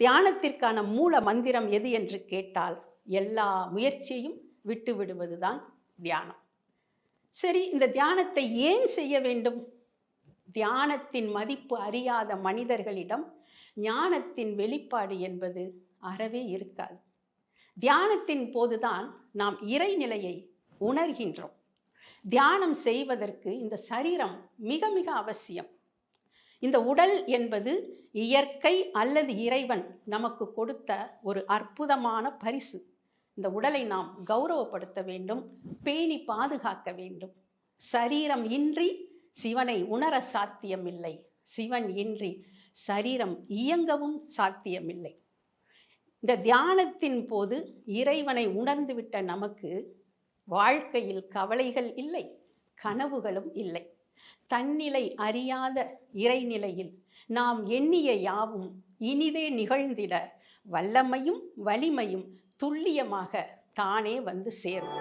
தியானத்திற்கான மூல மந்திரம் எது என்று கேட்டால் எல்லா முயற்சியையும் விட்டு விடுவதுதான் தியானம். சரி இந்த தியானத்தை ஏன் செய்ய வேண்டும்? தியானத்தின் மதிப்பு அறியாத மனிதர்களிடம் ஞானத்தின் வெளிப்பாடு என்பது அறவே இருக்காது. தியானத்தின் போதுதான் நாம் இறைநிலையை உணர்கின்றோம். தியானம் செய்வதற்கு இந்த சரீரம் மிக மிக அவசியம். இந்த உடல் என்பது இயற்கை அல்லது இறைவன் நமக்கு கொடுத்த ஒரு அற்புதமான பரிசு. இந்த உடலை நாம் கௌரவப்படுத்த வேண்டும் பேணி பாதுகாக்க வேண்டும். சரீரம் இன்றி சிவனை உணர சாத்தியமில்லை. சிவன் இன்றி சரீரம் இயங்கவும் சாத்தியமில்லை. இந்த தியானத்தின் போது இறைவனை உணர்ந்துவிட்ட நமக்கு வாழ்க்கையில் கவலைகள் இல்லை கனவுகளும் இல்லை. தன்னிலை அறியாத இறைநிலையில் நாம் எண்ணிய யாவும் இனிதே நிகழ்ந்திட வல்லமையும் வலிமையும் துல்லியமாக தானே வந்து சேரும்.